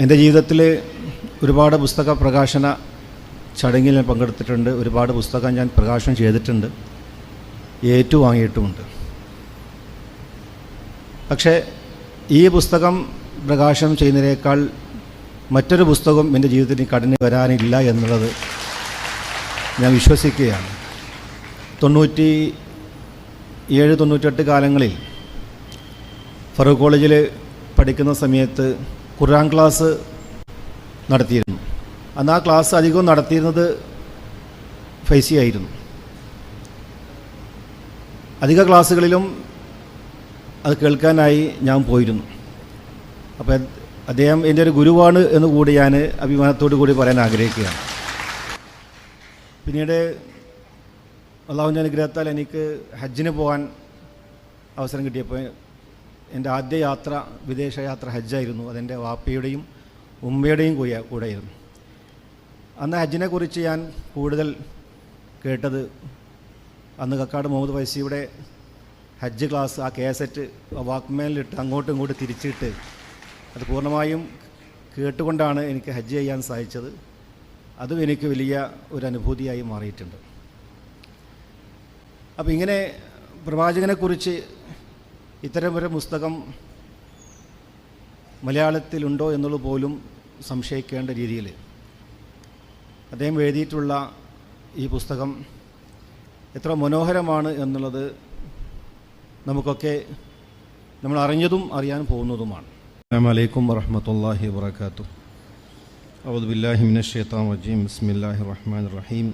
എന്റെ ജീവിതത്തിൽ ഒരുപാട് പുസ്തക പ്രകാശന ചടങ്ങിൽ ഞാൻ പങ്കെടുത്തിട്ടുണ്ട്. ഒരുപാട് പുസ്തകം ഞാൻ പ്രകാശനം ചെയ്തിട്ടുണ്ട്. ഏറ്റുവാങ്ങിയിട്ടുമുണ്ട്. പക്ഷേ ഈ പുസ്തകം പ്രകാശനം ചെയ്യുന്നതിനേക്കാൾ മറ്റൊരു പുസ്തകം എന്റെ ജീവിതത്തിന് കടന്നു വരാനില്ല എന്നുള്ളത് ഞാൻ വിശ്വസിക്കുകയാണ്. തൊണ്ണൂറ്റി ഏഴ് തൊണ്ണൂറ്റെട്ട് കാലങ്ങളിൽ ഫറൂഖ് കോളേജിൽ പഠിക്കുന്ന സമയത്ത് ഖുർആൻ ക്ലാസ് നടത്തിയിരുന്നു. അന്ന് ആ ക്ലാസ് അധികവും നടത്തിയിരുന്നത് ഫൈസി ആയിരുന്നു. അധിക ക്ലാസ്സുകളിലും അത് കേൾക്കാനായി ഞാൻ പോയിരുന്നു. അപ്പോൾ അദ്ദേഹം എന്റെ ഒരു ഗുരുവാണ് എന്ന് കൂടി ഞാൻ അഭിമാനത്തോടു കൂടി പറയാൻ ആഗ്രഹിക്കുകയാണ്. പിന്നീട് അള്ളാഹുവിന്റെ അനുഗ്രഹത്താൽ എനിക്ക് ഹജ്ജിന് പോകാൻ അവസരം കിട്ടിയപ്പോൾ എന്റെ ആദ്യ യാത്ര വിദേശയാത്ര ഹജ്ജായിരുന്നു. അതെന്റെ വാപ്പയുടെയും ഉമ്മയുടെയും കൂടെ കൂടെയായിരുന്നു. അന്ന് ഹജ്ജിനെക്കുറിച്ച് ഞാൻ കൂടുതൽ കേട്ടത് അന്ന് കക്കാട് മുഹമ്മദ് ഫൈസിയുടെ ഹജ്ജ് ക്ലാസ് ആ കേസറ്റ് വാക്മേലിട്ട് അങ്ങോട്ടും ഇങ്ങോട്ടും തിരിച്ചിട്ട് അത് പൂർണമായും കേട്ടുകൊണ്ടാണ് എനിക്ക് ഹജ്ജ് ചെയ്യാൻ സാധിച്ചത്. അതും എനിക്ക് വലിയ ഒരു അനുഭൂതിയായി മാറിയിട്ടുണ്ട്. അപ്പോൾ ഇങ്ങനെ പ്രവാചകനെക്കുറിച്ച് ഇത്തരം ഒരു പുസ്തകം മലയാളത്തിലുണ്ടോ എന്നുള്ളത് പോലും സംശയിക്കേണ്ട രീതിയിൽ അദ്ദേഹം എഴുതിയിട്ടുള്ള ഈ പുസ്തകം എത്ര മനോഹരമാണ് എന്നുള്ളത് നമുക്കൊക്കെ നമ്മൾ അറിഞ്ഞതും അറിയാൻ പോകുന്നതുമാണ് അസ്സാം വലൈക്കും വറഹമത്തല്ലാഹി വാത്തു أعوذ بالله من الشيطان الرجيم بسم الله الرحمن الرحيم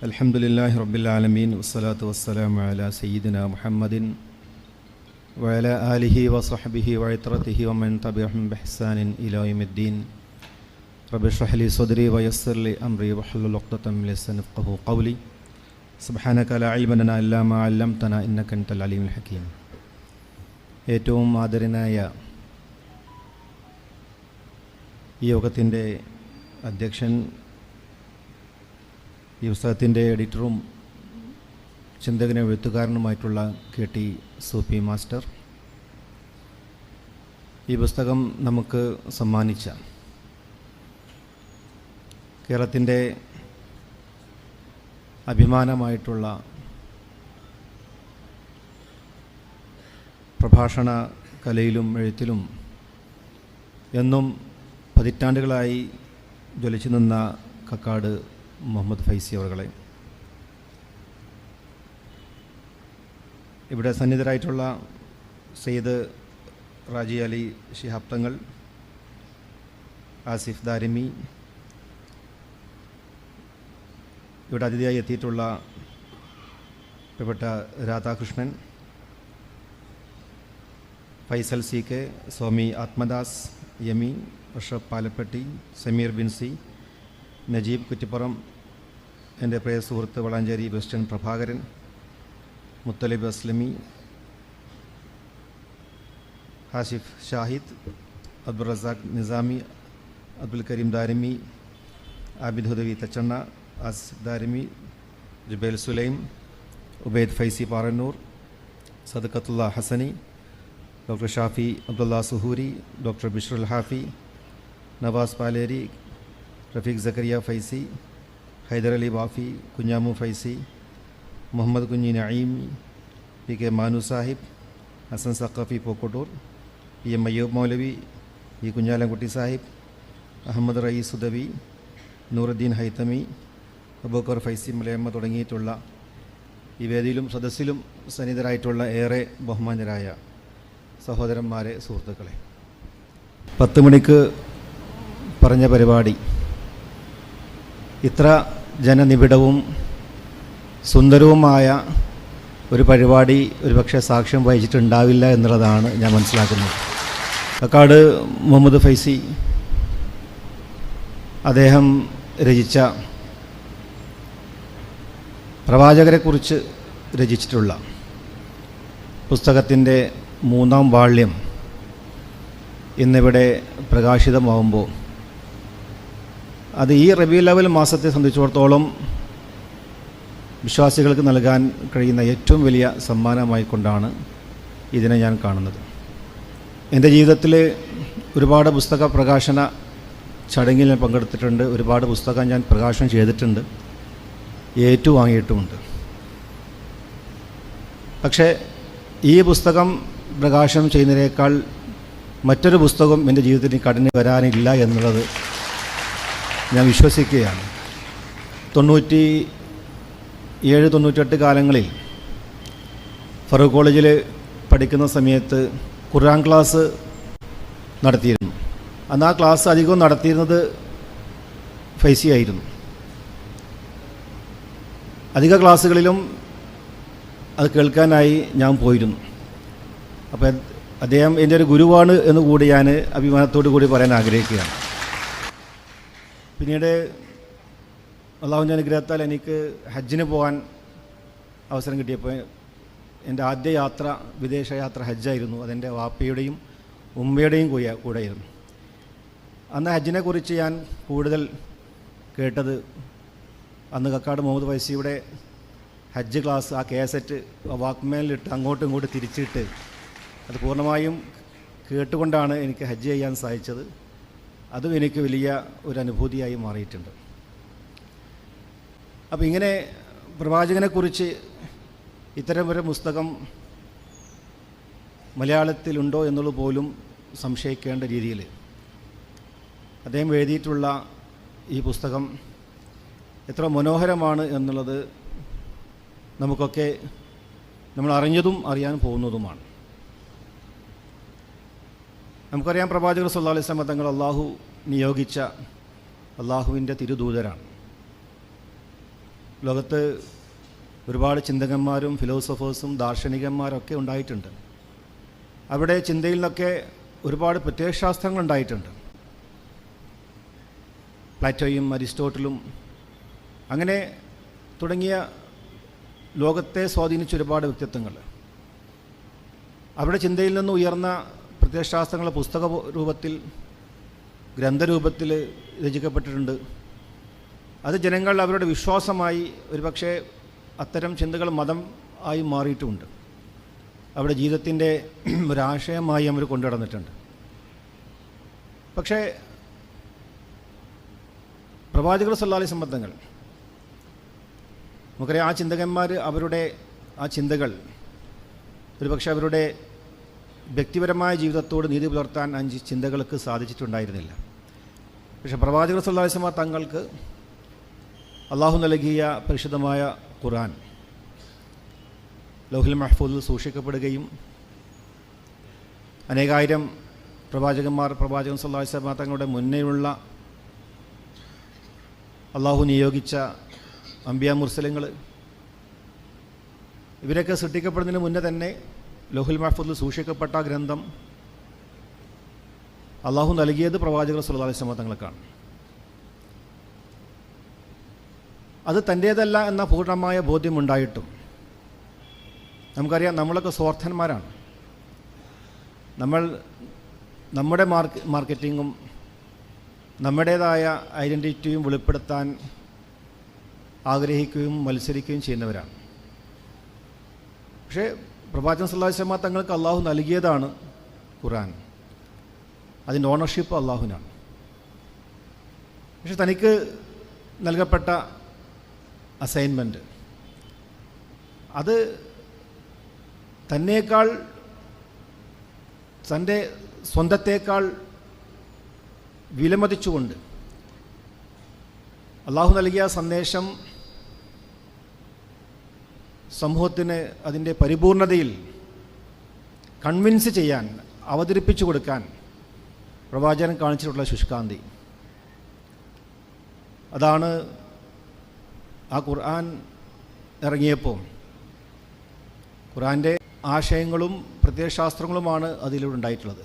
الحمد لله رب العالمين والصلاة والسلام على سيدنا محمد وعلى آله وصحبه وعطرته ومن تبعهم بإحسان إلى يوم الدين رب اشرح لي صدري ويسر لي أمري واحلل عقدة من لساني يفقهوا قولي سبحانك لا علم لنا إلا ما علمتنا إنك أنت العليم الحكيم ഏറ്റവും ആദരനായ ഈ യോഗത്തിൻ്റെ അധ്യക്ഷൻ ഈ പുസ്തകത്തിൻ്റെ എഡിറ്ററും ചിന്തകനും എഴുത്തുകാരനുമായിട്ടുള്ള കെ ടി സൂപ്പി മാസ്റ്റർ. ഈ പുസ്തകം നമുക്ക് സമ്മാനിച്ച കേരളത്തിന്റെ അഭിമാനമായിട്ടുള്ള പ്രഭാഷണ കലയിലും എഴുത്തിലും എന്നും പതിറ്റാണ്ടുകളായി ജ്വലിച്ചു നിന്ന കക്കാട് മുഹമ്മദ് ഫൈസി അവറുകളെ. ഇവിടെ സന്നിധരായിട്ടുള്ള സെയ്ദ് റാജി അലി ഷിഹാബ് തങ്ങൾ ആസിഫ് ദാരിമി ഇവിടെ അതിഥിയായി എത്തിയിട്ടുള്ള പ്രിയപ്പെട്ട രാധാകൃഷ്ണൻ ഫൈസൽ സി കെ സ്വാമി ആത്മദാസ് യമി ഋഷഭ് പാലപ്പെട്ടി സമീർ ബിൻസി നജീബ് കുറ്റിപ്പുറം എന്റെ പ്രിയ സുഹൃത്ത് Valanchery western Prabhakaran Muthalib Aslami Hashif Shahid Abdul Razak Nizami Abdul Kareem Darimi Abid Hudavi Thachanna Asif Darimi Jubail Sulaim Ubaid Faizy Parannur Sadakathulla Hasani doctor Shafi Abdulla Suhoori doctor Bishrul Hafi Nawas Paleri Rafeeq Zakariya Faizy Hyderali Wafi Kunhamu Faizy Muhammad Kunhi Naeemi P K Manu Sahib Hasan Saqafi Pookkottur P M Ayyoob Moulavi E Kunhalamkutty Sahib Ahammed Raees Udavi Nooruddeen Haithami Abookkar Faizy Malayamma തുടങ്ങിയിട്ടുള്ള ഈ വേദിയിലും സദസ്സിലും സന്നിധരായിട്ടുള്ള ഏറെ ബഹുമാന്യരായ സഹോദരന്മാരെ സുഹൃത്തുക്കളെ. പത്ത് മണിക്ക് പറഞ്ഞ പരിപാടി. ഇത്ര ജനനിബിഡവും സുന്ദരവുമായ ഒരു പരിപാടി ഒരുപക്ഷെ സാക്ഷ്യം വഹിച്ചിട്ടുണ്ടാവില്ല എന്നുള്ളതാണ് ഞാൻ മനസ്സിലാക്കുന്നത്. കക്കാട് മുഹമ്മദ് ഫൈസി അദ്ദേഹം രചിച്ച പ്രവാചകരെക്കുറിച്ച് രചിച്ചിട്ടുള്ള പുസ്തകത്തിന്റെ മൂന്നാം വാള്യം ഇന്നിവിടെ പ്രകാശിതമാവുമ്പോൾ അത് ഈ റബി ലെവൽ മാസത്തെ സംബന്ധിച്ചിടത്തോളം വിശ്വാസികൾക്ക് നൽകാൻ കഴിയുന്ന ഏറ്റവും വലിയ സമ്മാനമായി കൊണ്ടാണ് ഇതിനെ ഞാൻ കാണുന്നത്. എന്റെ ജീവിതത്തിൽ ഒരുപാട് പുസ്തക പ്രകാശന ചടങ്ങിൽ ഞാൻ പങ്കെടുത്തിട്ടുണ്ട്. ഒരുപാട് പുസ്തകം ഞാൻ പ്രകാശനം ചെയ്തിട്ടുണ്ട്. ഏറ്റുവാങ്ങിയിട്ടുമുണ്ട്. പക്ഷേ ഈ പുസ്തകം പ്രകാശനം ചെയ്യുന്നതിനേക്കാൾ മറ്റൊരു പുസ്തകം എന്റെ ജീവിതത്തിന് കടന്നു വരാനില്ല എന്നുള്ളത് ഞാൻ വിശ്വസിക്കുകയാണ്. തൊണ്ണൂറ്റി ഏഴ് തൊണ്ണൂറ്റെട്ട് കാലങ്ങളിൽ ഫറൂഖ് കോളേജിൽ പഠിക്കുന്ന സമയത്ത് ഖുർആൻ ക്ലാസ് നടത്തിയിരുന്നു. അന്ന് ആ ക്ലാസ് അധികവും നടത്തിയിരുന്നത് ഫൈസി ആയിരുന്നു. അധിക ക്ലാസ്സുകളിലും അത് കേൾക്കാനായി ഞാൻ പോയിരുന്നു. അപ്പോൾ അദ്ദേഹം എന്റെ ഒരു ഗുരുവാണ് എന്ന് കൂടി ഞാൻ അഭിമാനത്തോടു കൂടി പറയാൻ ആഗ്രഹിക്കുകയാണ്. പിന്നീട് അള്ളാഹുവിന്റെ അനുഗ്രഹത്താൽ എനിക്ക് ഹജ്ജിന് പോകാൻ അവസരം കിട്ടിയപ്പോൾ എന്റെ ആദ്യ യാത്ര വിദേശ യാത്ര ഹജ്ജായിരുന്നു. അതെന്റെ വാപ്പയുടെയും ഉമ്മയുടെയും കൂടെ കൂടെയായിരുന്നു. അന്ന് ഹജ്ജിനെക്കുറിച്ച് ഞാൻ കൂടുതൽ കേട്ടത് അന്ന് കക്കാട് മുഹമ്മദ് വൈസിയുടെ ഹജ്ജ് ക്ലാസ് ആ കേസറ്റ് വാക്മേലിട്ട് അങ്ങോട്ടും ഇങ്ങോട്ടും തിരിച്ചിട്ട് അത് പൂർണമായും കേട്ടുകൊണ്ടാണ് എനിക്ക് ഹജ്ജ് ചെയ്യാൻ സാധിച്ചത്. അതും എനിക്ക് വലിയ ഒരു അനുഭൂതിയായി മാറിയിട്ടുണ്ട്. അപ്പോൾ ഇങ്ങനെ പ്രവാചകനെക്കുറിച്ച് ഇത്തരം ഒരു പുസ്തകം മലയാളത്തിലുണ്ടോ എന്നുള്ളത് പോലും സംശയിക്കേണ്ട രീതിയിൽ അദ്ദേഹം എഴുതിയിട്ടുള്ള ഈ പുസ്തകം എത്ര മനോഹരമാണ് എന്നുള്ളത് നമുക്കൊക്കെ നമ്മൾ അറിഞ്ഞതും അറിയാൻ പോകുന്നതുമാണ്. നമുക്കറിയാം പ്രവാചകർ സല്ലാ അലൈഹി തങ്ങൾ അള്ളാഹു നിയോഗിച്ച അള്ളാഹുവിന്റെ തിരുദൂതരാണ്. ലോകത്ത് ഒരുപാട് ചിന്തകന്മാരും ഫിലോസഫേഴ്സും ദാർശനികന്മാരൊക്കെ ഉണ്ടായിട്ടുണ്ട്. അവിടെ ചിന്തയിൽ നിന്നൊക്കെ ഒരുപാട് പ്രത്യയശാസ്ത്രങ്ങൾ ഉണ്ടായിട്ടുണ്ട് പ്ലാറ്റോയും അരിസ്റ്റോട്ടിലും അങ്ങനെ തുടങ്ങിയ ലോകത്തെ സ്വാധീനിച്ച ഒരുപാട് വ്യക്തിത്വങ്ങൾ. അവിടെ ചിന്തയിൽ നിന്ന് ഉയർന്ന പ്രത്യയശാസ്ത്രങ്ങളെ പുസ്തക രൂപത്തിൽ ഗ്രന്ഥരൂപത്തിൽ രചിക്കപ്പെട്ടിട്ടുണ്ട്. അത് ജനങ്ങൾ അവരുടെ വിശ്വാസമായി ഒരുപക്ഷെ അത്തരം ചിന്തകൾ മതം ആയി മാറിയിട്ടുമുണ്ട് അവിടെ ജീവിതത്തിന്റെ ഒരാശയമായി അവർ കൊണ്ടുനടന്നിട്ടുണ്ട് പക്ഷേ പ്രവാചകർ സല്ലാലി സംബന്ധങ്ങൾ നമുക്കറിയാം ആ ചിന്തകന്മാർ അവരുടെ ആ ചിന്തകൾ ഒരുപക്ഷെ അവരുടെ വ്യക്തിപരമായ ജീവിതത്തോട് നീതി പുലർത്താൻ അഞ്ച് ചിന്തകൾക്ക് സാധിച്ചിട്ടുണ്ടായിരുന്നില്ല. പക്ഷേ പ്രവാചകർ സല്ലാസ്മ തങ്ങൾക്ക് അള്ളാഹു നൽകിയ പരിശുദ്ധമായ ഖുർആൻ ലോഹിൽ മഹ്ഫൂദിൽ സൂക്ഷിക്കപ്പെടുകയും അനേകായിരം പ്രവാചകന്മാർ പ്രവാചകൻ സല്ലാസ്മ തങ്ങളുടെ മുന്നേയുള്ള അള്ളാഹു നിയോഗിച്ച അമ്പിയ മുർസലങ്ങൾ ഇവരൊക്കെ സൃഷ്ടിക്കപ്പെടുന്നതിന് മുന്നേ തന്നെ ലോഹുൽ മഹഫൂദിൽ സൂക്ഷിക്കപ്പെട്ട ഗ്രന്ഥം അള്ളാഹു നൽകിയത് പ്രവാചകർ സുല്ലാ അലൈഹി തങ്ങൾക്കാണ് അത് തന്റേതല്ല എന്ന പൂർണമായ ബോധ്യമുണ്ടായിട്ടും. നമുക്കറിയാം നമ്മളൊക്കെ സ്വാർത്ഥന്മാരാണ്. നമ്മൾ നമ്മുടെ മാർക്ക് മാർക്കറ്റിങ്ങും നമ്മുടേതായ ഐഡന്റിറ്റിയും വെളിപ്പെടുത്താൻ ആഗ്രഹിക്കുകയും മത്സരിക്കുകയും ചെയ്യുന്നവരാണ്. പക്ഷേ പ്രവാചകൻ സല്ലാസ്ലമ തങ്ങൾക്ക് അള്ളാഹു നൽകിയതാണ് ഖുറാൻ അതിന്റെ ഓണർഷിപ്പ് അള്ളാഹുവിനാണ് പക്ഷെ തനിക്ക് നൽകപ്പെട്ട അസൈൻമെന്റ് അത് തന്നേക്കാൾ തന്റെ സ്വന്തത്തേക്കാൾ വിലമതിച്ചുകൊണ്ട് അള്ളാഹു നൽകിയ സന്ദേശം സമൂഹത്തിന് അതിന്റെ പരിപൂർണതയിൽ കൺവിൻസ് ചെയ്യാൻ അവതരിപ്പിച്ചു കൊടുക്കാൻ പ്രവാചകൻ കാണിച്ചിട്ടുള്ള ശുഷ്കാന്തി. അതാണ് ആ ഖുർആൻ ഇറങ്ങിയപ്പോൾ ഖുർആന്റെ ആശയങ്ങളും പ്രത്യയശാസ്ത്രങ്ങളുമാണ് അതിലൂടെ ഉണ്ടായിട്ടുള്ളത്.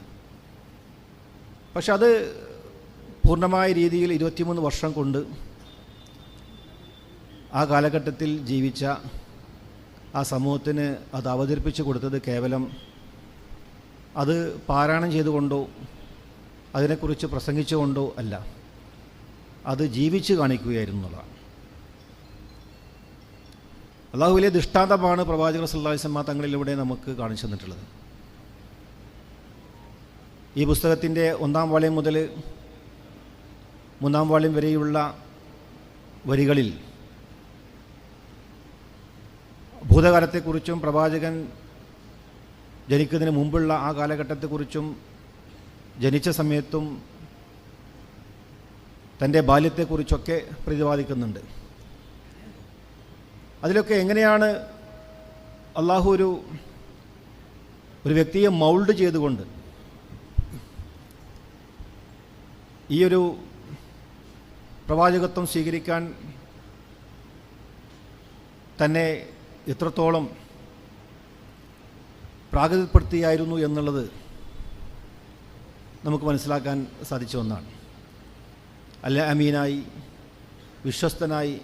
പക്ഷെ അത് പൂർണമായ രീതിയിൽ ഇരുപത്തിമൂന്ന് വർഷം കൊണ്ട് ആ കാലഘട്ടത്തിൽ ജീവിച്ച ആ സമൂഹത്തിന് അത് അവതരിപ്പിച്ചു കൊടുത്തത് കേവലം അത് പാരായണം ചെയ്തുകൊണ്ടോ അതിനെക്കുറിച്ച് പ്രസംഗിച്ചുകൊണ്ടോ അല്ല. അത് ജീവിച്ച് കാണിക്കുകയായിരുന്നു എന്നുള്ളതാണ്. അള്ളാഹു വലിയ ദൃഷ്ടാന്തമാണ് പ്രവാചകർ സല്ലാസ്മ തങ്ങളിലൂടെ നമുക്ക് കാണിച്ചു തന്നിട്ടുള്ളത്. ഈ പുസ്തകത്തിന്റെ ഒന്നാം വാള്യം മുതൽ മൂന്നാം വാള്യം വരെയുള്ള വരികളിൽ ഭൂതകാലത്തെക്കുറിച്ചും പ്രവാചകൻ ജനിക്കുന്നതിന് മുമ്പുള്ള ആ കാലഘട്ടത്തെക്കുറിച്ചും ജനിച്ച സമയത്തും തന്റെ ബാല്യത്തെക്കുറിച്ചൊക്കെ പ്രതിപാദിക്കുന്നുണ്ട്. അതിലൊക്കെ എങ്ങനെയാണ് അള്ളാഹു ഒരു ഒരു വ്യക്തിയെ മൗൾഡ് ചെയ്തുകൊണ്ട് ഈ ഒരു പ്രവാചകത്വം സ്വീകരിക്കാൻ തന്നെ എത്രത്തോളം പ്രാഗതിപ്പെടുത്തിയായിരുന്നു എന്നുള്ളത് നമുക്ക് മനസ്സിലാക്കാൻ സാധിച്ച ഒന്നാണ്. അല്ല അമീനായി വിശ്വസ്തനായി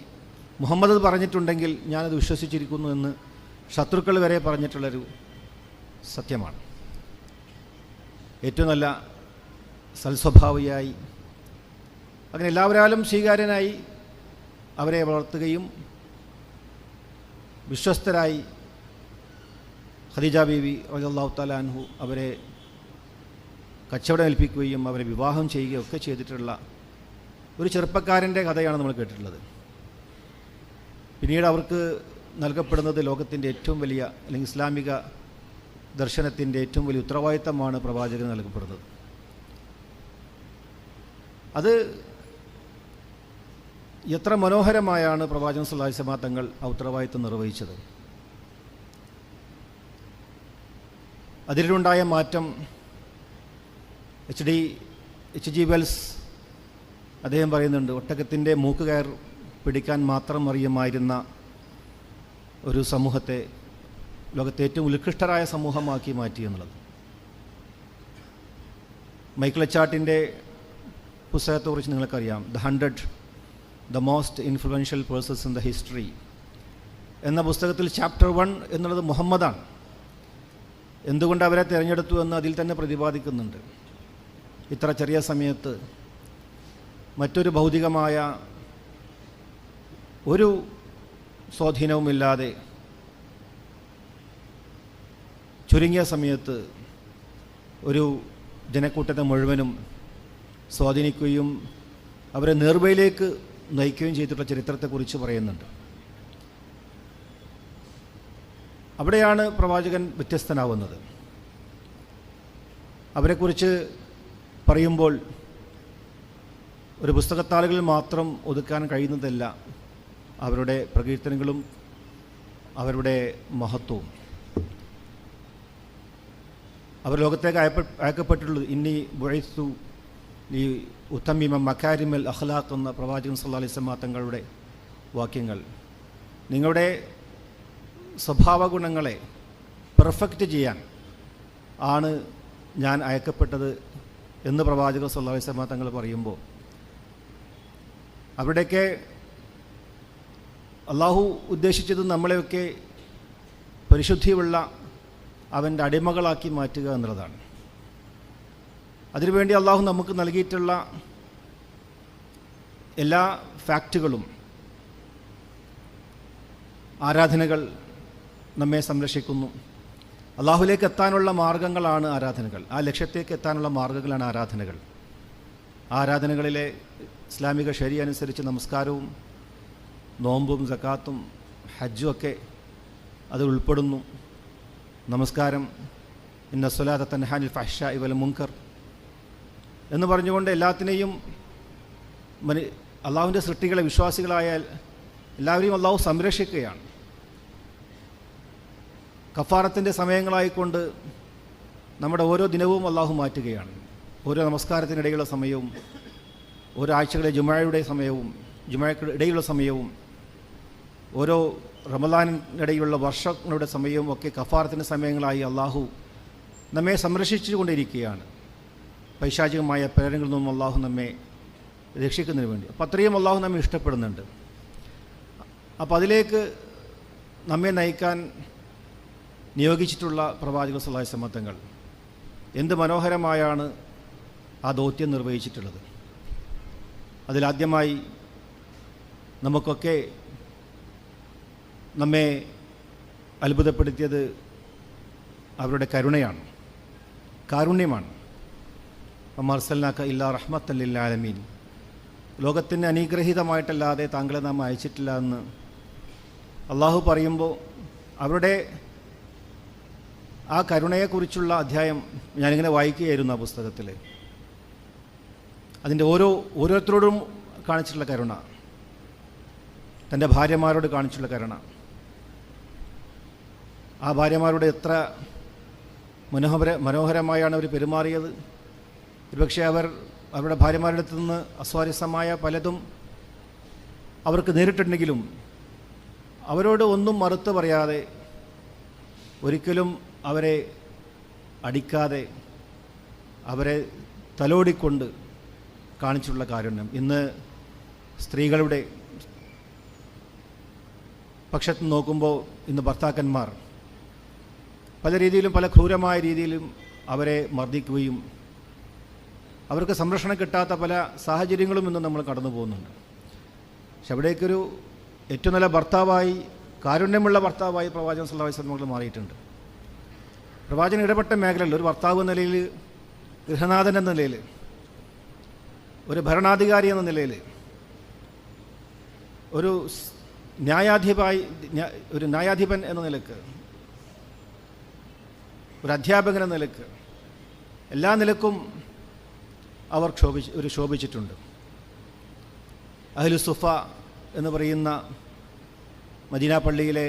മുഹമ്മദ് അത് പറഞ്ഞിട്ടുണ്ടെങ്കിൽ ഞാനത് വിശ്വസിച്ചിരിക്കുന്നു എന്ന് ശത്രുക്കൾ വരെ പറഞ്ഞിട്ടുള്ളൊരു സത്യമാണ്. ഏറ്റവും നല്ല സൽസ്വഭാവിയായി അങ്ങനെ എല്ലാവരാലും സ്വീകാര്യനായി അവരെ വളർത്തുകയും വിശ്വസ്തരായി ഖദീജ ബീവി റജല്ലാഹു താലാൻഹു അവരെ കച്ചവടം ഏൽപ്പിക്കുകയും അവരെ വിവാഹം ചെയ്യുകയും ഒക്കെ ചെയ്തിട്ടുള്ള ഒരു ചെറുപ്പക്കാരന്റെ കഥയാണ് നമ്മൾ കേട്ടിട്ടുള്ളത്. പിന്നീട് അവർക്ക് നൽകപ്പെടുന്നത് ലോകത്തിന്റെ ഏറ്റവും വലിയ അല്ലെങ്കിൽ ഇസ്ലാമിക ദർശനത്തിന്റെ ഏറ്റവും വലിയ ഉത്തരവാദിത്തമാണ് പ്രവാചകന് നൽകപ്പെടുന്നത്. അത് എത്ര മനോഹരമായാണ് പ്രവാചകൻ സല്ലാഹിസമ തങ്ങൾ ആ ഉത്തരവാദിത്തം നിർവഹിച്ചത്. അതിലുണ്ടായ മാറ്റം H D H G Wells അദ്ദേഹം പറയുന്നുണ്ട് ഒട്ടകത്തിന്റെ മൂക്ക് കയർ പിടിക്കാൻ മാത്രം അറിയുമായിരുന്ന ഒരു സമൂഹത്തെ ലോകത്തെ ഏറ്റവും ഉത്കൃഷ്ടരായ സമൂഹമാക്കി മാറ്റി എന്നുള്ളത്. മൈക്കിൾ ചാട്ടിന്റെ പുസ്തകത്തെക്കുറിച്ച് നിങ്ങൾക്കറിയാം. The hundred the most influential persons in the history എന്ന പുസ്തകത്തിൽ ചാപ്റ്റർ വൺ എന്നുള്ളത് മുഹമ്മദാണ്. എന്തുകൊണ്ട് അവരെ തിരഞ്ഞെടുത്തു എന്ന് അതിൽ തന്നെ പ്രതിപാദിക്കുന്നുണ്ട്. ഇത്ര ചെറിയ സമയത്ത് മറ്റൊരു ഭൗതികമായ ഒരു സ്വാധീനവുമില്ലാതെ ചുരുങ്ങിയ സമയത്ത് ഒരു ജനക്കൂട്ടത്തെ മുഴുവനും സ്വാധീനിക്കുകയും അവരെ നേർവയിലേക്ക് നയിക്കുകയും ചെയ്തിട്ടുള്ള ചരിത്രത്തെക്കുറിച്ച് പറയുന്നുണ്ട്. അവിടെയാണ് പ്രവാചകൻ വ്യത്യസ്തനാവുന്നത്. അവരെക്കുറിച്ച് പറയുമ്പോൾ ഒരു പുസ്തകത്താളുകളിൽ മാത്രം ഒതുക്കാൻ കഴിയുന്നതല്ല അവരുടെ പ്രകീർത്തനങ്ങളും അവരുടെ മഹത്വവും. അവർ ലോകത്തേക്ക് അയപ്പ അയക്കപ്പെട്ടിട്ടുള്ളത് ഇന്നി ബുഴൈസു ഈ ഉത്തമിമ മക്കാരിമൽ അഖ്ലാഖ് എന്ന പ്രവാചകൻ സല്ലാ അലൈസ്മ തങ്ങളുടെ വാക്യങ്ങൾ. നിങ്ങളുടെ സ്വഭാവ ഗുണങ്ങളെ പെർഫെക്റ്റ് ചെയ്യാൻ ആണ് ഞാൻ അയക്കപ്പെട്ടത് എന്ന് പ്രവാചകൻ സല്ലാ അലൈസ്മ തങ്ങൾ പറയുമ്പോൾ അവിടെയൊക്കെ അള്ളാഹു ഉദ്ദേശിച്ചത് നമ്മളെയൊക്കെ പരിശുദ്ധിയുള്ള അവന്റെ അടിമകളാക്കി മാറ്റുക എന്നുള്ളതാണ്. അതിനുവേണ്ടി അള്ളാഹു നമുക്ക് നൽകിയിട്ടുള്ള എല്ലാ ഫാക്റ്റുകളും ആരാധനകൾ നമ്മെ സംരക്ഷിക്കുന്നു. അള്ളാഹുലേക്ക് എത്താനുള്ള മാർഗങ്ങളാണ് ആരാധനകൾ. ആ ലക്ഷ്യത്തേക്ക് എത്താനുള്ള മാർഗങ്ങളാണ് ആരാധനകൾ. ആരാധനകളിലെ ഇസ്ലാമിക ശരി അനുസരിച്ച് നമസ്കാരവും നോമ്പും സക്കാത്തും ഹജ്ജും ഒക്കെ അത് ഉൾപ്പെടുന്നു. നമസ്കാരം. ഇന്ന സ്വലാത്ത തൻഹാനിൽ ഫഹ്ഷ ഇവൽ മുങ്കർ എന്ന് പറഞ്ഞുകൊണ്ട് എല്ലാത്തിനെയും മനി അള്ളാഹുവിന്റെ സൃഷ്ടികളെ വിശ്വാസികളായാൽ എല്ലാവരെയും അള്ളാഹു സംരക്ഷിക്കുകയാണ്. കഫാറത്തിന്റെ സമയങ്ങളായിക്കൊണ്ട് നമ്മുടെ ഓരോ ദിനവും അള്ളാഹു മാറ്റുകയാണ്. ഓരോ നമസ്കാരത്തിനിടയിലുള്ള സമയവും ഓരോ ആഴ്ചകളെ ജുമായയുടെ സമയവും ജുമായക്ക് ഇടയിലുള്ള സമയവും ഓരോ റമദാനിനിടയിലുള്ള വർഷങ്ങളുടെ സമയവും ഒക്കെ കഫാറത്തിന്റെ സമയങ്ങളായി അള്ളാഹു നമ്മെ സംരക്ഷിച്ചു കൊണ്ടിരിക്കുകയാണ് പൈശാചികമായ പ്രേരണകളിൽ നിന്നും അള്ളാഹു നമ്മെ രക്ഷിക്കുന്നതിന് വേണ്ടി. അപ്പം അത്രയും അള്ളാഹു നമ്മെ ഇഷ്ടപ്പെടുന്നുണ്ട്. അപ്പോൾ അതിലേക്ക് നമ്മെ നയിക്കാൻ നിയോഗിച്ചിട്ടുള്ള പ്രവാചക സഹായ സമ്മത്തങ്ങൾ എന്ത് മനോഹരമായാണ് ആ ദൗത്യം നിർവഹിച്ചിട്ടുള്ളത്. അതിലാദ്യമായി നമുക്കൊക്കെ നമ്മെ അത്ഭുതപ്പെടുത്തിയത് അവരുടെ കരുണയാണ് കാരുണ്യമാണ്. മർസൽനാക്ക ഇല്ല റഹ്മത്തല്ലാലമീൻ ലോകത്തിന് അനുഗ്രഹീതമായിട്ടല്ലാതെ താങ്കളെ നാം അയച്ചിട്ടില്ല എന്ന് അള്ളാഹു പറയുമ്പോൾ അവരുടെ ആ കരുണയെക്കുറിച്ചുള്ള അധ്യായം ഞാനിങ്ങനെ വായിക്കുകയായിരുന്നു ആ പുസ്തകത്തിൽ അതിന്റെ ഓരോ ഓരോരുത്തരോടും കാണിച്ചിട്ടുള്ള കരുണ തന്റെ ഭാര്യമാരോട് കാണിച്ചിട്ടുള്ള കരുണ. ആ ഭാര്യമാരുടെ എത്ര മനോഹര മനോഹരമായാണ് അവർ പെരുമാറിയത്. ഒരുപക്ഷെ അവർ അവരുടെ ഭാര്യമാരുടെ അടുത്ത് നിന്ന് അസ്വാരസ്യമായ പലതും അവർക്ക് നേരിട്ടുണ്ടെങ്കിലും അവരോട് ഒന്നും മറുത്ത് പറയാതെ ഒരിക്കലും അവരെ അടിക്കാതെ അവരെ തലോടിക്കൊണ്ട് കാണിച്ചിട്ടുള്ള കാരുണ്യം. ഇന്ന് സ്ത്രീകളുടെ പക്ഷത്ത് നോക്കുമ്പോൾ ഇന്ന് ഭർത്താക്കന്മാർ പല രീതിയിലും പല ക്രൂരമായ രീതിയിലും അവരെ മർദ്ദിക്കുകയും അവർക്ക് സംരക്ഷണം കിട്ടാത്ത പല സാഹചര്യങ്ങളും ഇന്ന് നമ്മൾ കടന്നു പോകുന്നുണ്ട്. പക്ഷെ അവിടേക്കൊരു ഏറ്റവും നല്ല ഭർത്താവായി കാരുണ്യമുള്ള ഭർത്താവായി പ്രവാചകൻ സല്ലാ വസ്ലമകൾ മാറിയിട്ടുണ്ട്. പ്രവാചകൻ ഇടപെട്ട മേഖലയിൽ ഒരു ഭർത്താവ് എന്ന നിലയിൽ ഗൃഹനാഥൻ എന്ന നിലയിൽ ഒരു ഭരണാധികാരി എന്ന നിലയിൽ ഒരു ന്യായാധിപായി ഒരു ന്യായാധിപൻ എന്ന നിലയ്ക്ക് ഒരു അധ്യാപകൻ എന്ന നിലയ്ക്ക് എല്ലാ നിലക്കും അവർ ക്ഷോഭിച്ച് ഒരു ശോഭിച്ചിട്ടുണ്ട് അഹ്ലു സുഫ എന്ന് പറയുന്ന മദീന പള്ളിയിലെ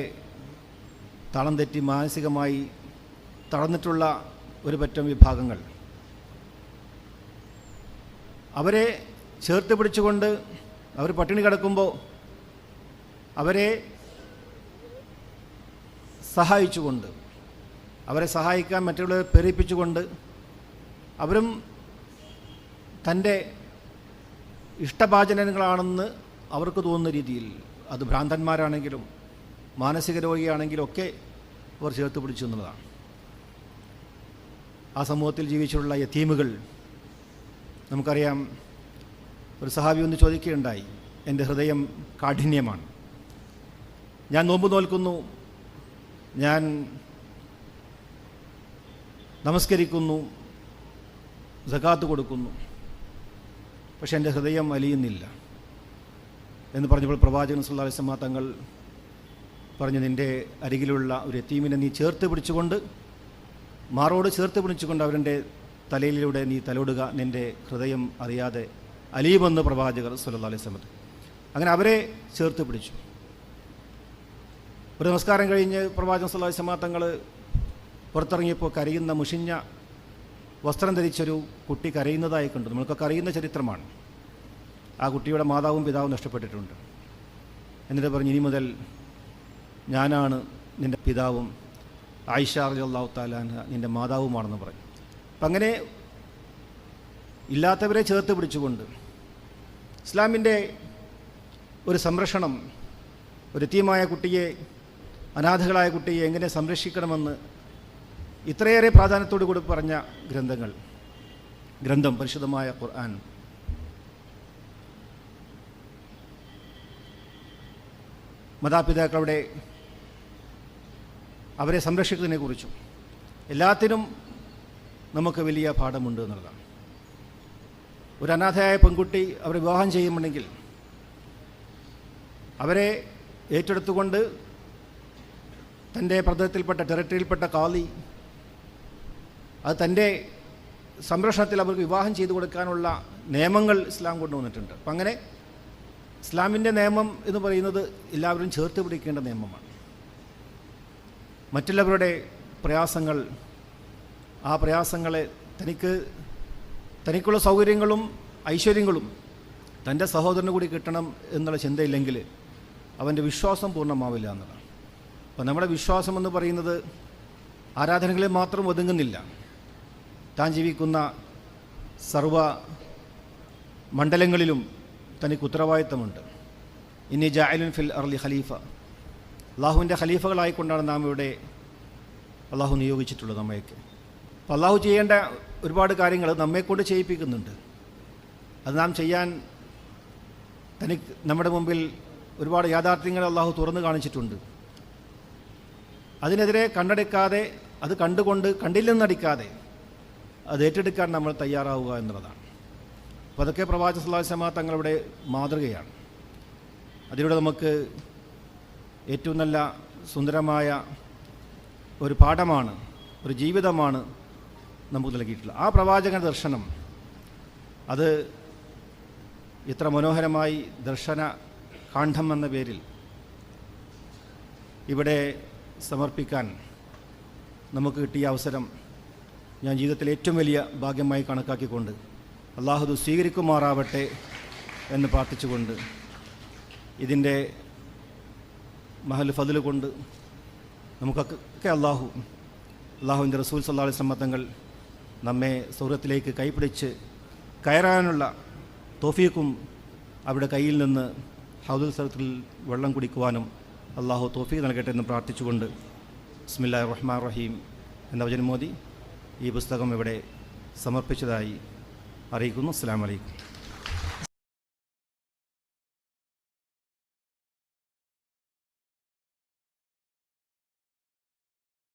തളം തെറ്റി മാനസികമായി തളർന്നിട്ടുള്ള ഒരു പറ്റം വിഭാഗങ്ങൾ. അവരെ ചേർത്ത് പിടിച്ചുകൊണ്ട് അവർ പട്ടിണി കിടക്കുമ്പോൾ അവരെ സഹായിച്ചുകൊണ്ട് അവരെ സഹായിക്കാൻ മറ്റുള്ളവരെ പ്രേരിപ്പിച്ചുകൊണ്ട് അവരും തന്റെ ഇഷ്ടഭാചനങ്ങളാണെന്ന് അവർക്ക് തോന്നുന്ന രീതിയിൽ അത് ഭ്രാന്തന്മാരാണെങ്കിലും മാനസിക രോഗിയാണെങ്കിലും ഒക്കെ അവർ ചേർത്ത് പിടിച്ചു എന്നുള്ളതാണ്. ആ സമൂഹത്തിൽ ജീവിച്ചിട്ടുള്ള യത്തീമുകൾ നമുക്കറിയാം ഒരു സഹാബി ഒന്ന് ചോദിക്കുകയുണ്ടായി എന്റെ ഹൃദയം കാഠിന്യമാണ്. ഞാൻ നോമ്പ് നോൽക്കുന്നു. ഞാൻ നമസ്കരിക്കുന്നു സകാത്ത് കൊടുക്കുന്നു. പക്ഷെ എന്റെ ഹൃദയം അലിയുന്നില്ല എന്ന് പറഞ്ഞപ്പോൾ പ്രവാചകൻ സുല്ലാ അലിസ്ലാം തങ്ങൾ പറഞ്ഞു നിന്റെ അരികിലുള്ള ഒരു എത്തീമിനെ നീ ചേർത്ത് പിടിച്ചുകൊണ്ട് മാറോട് ചേർത്ത് പിടിച്ചുകൊണ്ട് അവരുടെ തലയിലൂടെ നീ തലോടുക. നിന്റെ ഹൃദയം അറിയാതെ അലിയുമെന്ന് പ്രവാചകർ സുല്ലാ അലൈഹി സ്വലത്ത് അങ്ങനെ അവരെ ചേർത്ത് പിടിച്ചു. ഒരു നമസ്കാരം കഴിഞ്ഞ് പ്രവാചകൻ സുല്ലാ അലൈഹി തങ്ങൾ പുറത്തിറങ്ങിയപ്പോൾ കരയുന്ന മുഷിഞ്ഞ വസ്ത്രം ധരിച്ചൊരു കുട്ടി കരയുന്നതായി കണ്ടു. നമ്മൾക്കൊക്കെ അറിയുന്ന ചരിത്രമാണ്. ആ കുട്ടിയുടെ മാതാവും പിതാവും നഷ്ടപ്പെട്ടിട്ടുണ്ട്. എന്നിട്ട് പറഞ്ഞു ഇനി മുതൽ ഞാനാണ് നിന്റെ പിതാവും ആയിഷ അള്ളാഹു താലാൻ നിന്റെ മാതാവുമാണെന്ന് പറഞ്ഞു അപ്പം അങ്ങനെ ഇല്ലാത്തവരെ ചേർത്ത് പിടിച്ചുകൊണ്ട് ഇസ്ലാമിന്റെ ഒരു സംരക്ഷണം ഒരു എത്തിയമായ കുട്ടിയെ അനാഥകളായ കുട്ടിയെ എങ്ങനെ സംരക്ഷിക്കണമെന്ന് ഇത്രയേറെ പ്രാധാന്യത്തോടു കൂടി പറഞ്ഞ ഗ്രന്ഥങ്ങൾ. ഗ്രന്ഥം പരിശുദ്ധമായ ഖുർആൻ. മാതാപിതാക്കളുടെ അവരെ സംരക്ഷിക്കുന്നതിനെ കുറിച്ചും എല്ലാത്തിനും നമുക്ക് വലിയ പാഠമുണ്ട് എന്നുള്ളതാണ്. ഒരു അനാഥയായ പെൺകുട്ടി അവരെ വിവാഹം ചെയ്യുന്നുണ്ടെങ്കിൽ അവരെ ഏറ്റെടുത്തുകൊണ്ട് തന്റെ പ്രദേശത്തിൽപ്പെട്ട ടെറിട്ടറിയിൽപ്പെട്ട കാളി അത് തന്റെ സംരക്ഷണത്തിൽ അവർക്ക് വിവാഹം ചെയ്തു കൊടുക്കാനുള്ള നിയമങ്ങൾ ഇസ്ലാം കൊണ്ടുവന്നിട്ടുണ്ട് അപ്പം അങ്ങനെ ഇസ്ലാമിന്റെ നിയമം എന്ന് പറയുന്നത് എല്ലാവരും ചേർത്ത് പിടിക്കേണ്ട നിയമമാണ്. മറ്റുള്ളവരുടെ പ്രയാസങ്ങൾ ആ പ്രയാസങ്ങളെ തനിക്ക് തനിക്കുള്ള സൗകര്യങ്ങളും ഐശ്വര്യങ്ങളും തന്റെ സഹോദരന് കൂടി കിട്ടണം എന്നുള്ള ചിന്തയില്ലെങ്കിൽ അവന്റെ വിശ്വാസം പൂർണമാവില്ല എന്നതാണ് അപ്പോൾ നമ്മുടെ വിശ്വാസം എന്ന് പറയുന്നത് ആരാധനകളിൽ മാത്രം ഒതുങ്ങുന്നില്ല. താൻ ജീവിക്കുന്ന സർവ മണ്ഡലങ്ങളിലും തനിക്ക് ഉത്തരവാദിത്തമുണ്ട്. ഇനി ജായലുൻ ഫിൽ അർലി ഖലീഫ. അള്ളാഹുവിന്റെ ഖലീഫകളായിക്കൊണ്ടാണ് നാം ഇവിടെ അള്ളാഹു നിയോഗിച്ചിട്ടുള്ളത് നമ്മയൊക്കെ. അപ്പോൾ അള്ളാഹു ചെയ്യേണ്ട ഒരുപാട് കാര്യങ്ങൾ നമ്മെക്കൊണ്ട് ചെയ്യിപ്പിക്കുന്നുണ്ട്. അത് നാം ചെയ്യാൻ തനിക്ക് നമ്മുടെ മുമ്പിൽ ഒരുപാട് യാഥാർത്ഥ്യങ്ങൾ അള്ളാഹു തുറന്നു കാണിച്ചിട്ടുണ്ട്. അതിനെതിരെ കണ്ടെടുക്കാതെ അത് കണ്ടുകൊണ്ട് കണ്ടില്ലെന്നടിക്കാതെ അത് ഏറ്റെടുക്കാൻ നമ്മൾ തയ്യാറാവുക എന്നുള്ളതാണ്. അപ്പോൾ അതൊക്കെ പ്രവാചക സല്ലാസ്ലമ തങ്ങളുടെ മാതൃകയാണ്. അതിലൂടെ നമുക്ക് ഏറ്റവും നല്ല സുന്ദരമായ ഒരു പാഠമാണ് ഒരു ജീവിതമാണ് നമുക്ക് നൽകിയിട്ടുള്ളത്. ആ പ്രവാചക ദർശനം അത് ഇത്ര മനോഹരമായി ദർശന കാണ്ഡം എന്ന പേരിൽ ഇവിടെ സമർപ്പിക്കാൻ നമുക്ക് കിട്ടിയ അവസരം ഞാൻ ജീവിതത്തിൽ ഏറ്റവും വലിയ ഭാഗ്യമായി കണക്കാക്കിക്കൊണ്ട് അള്ളാഹുദു സ്വീകരിക്കുമാറാവട്ടെ എന്ന് പ്രാർത്ഥിച്ചുകൊണ്ട് ഇതിന്റെ മഹൽ ഫതിൽ കൊണ്ട് നമുക്കൊക്കെ അള്ളാഹു അള്ളാഹുവിന്റെ റസൂൽ സല്ലാ ശ്രമത്തങ്ങൾ നമ്മെ സൗഹൃദത്തിലേക്ക് കൈപിടിച്ച് കയറാനുള്ള തോഫീക്കും അവിടെ കയ്യിൽ നിന്ന് ഹൗദുൽ സറത്തിൽ വെള്ളം കുടിക്കുവാനും അള്ളാഹു തോഫീക്ക് നൽകട്ടെ എന്ന് പ്രാർത്ഥിച്ചുകൊണ്ട്. ബിസ്മില്ലാ റഹ്മാൻ റഹീം. എന്ന വചനം മോദി? ഈ പുസ്തകം ഇവിടെ സമർപ്പിച്ചതായി അറിയിക്കുന്നു. അസ്സാം വലൈക്കും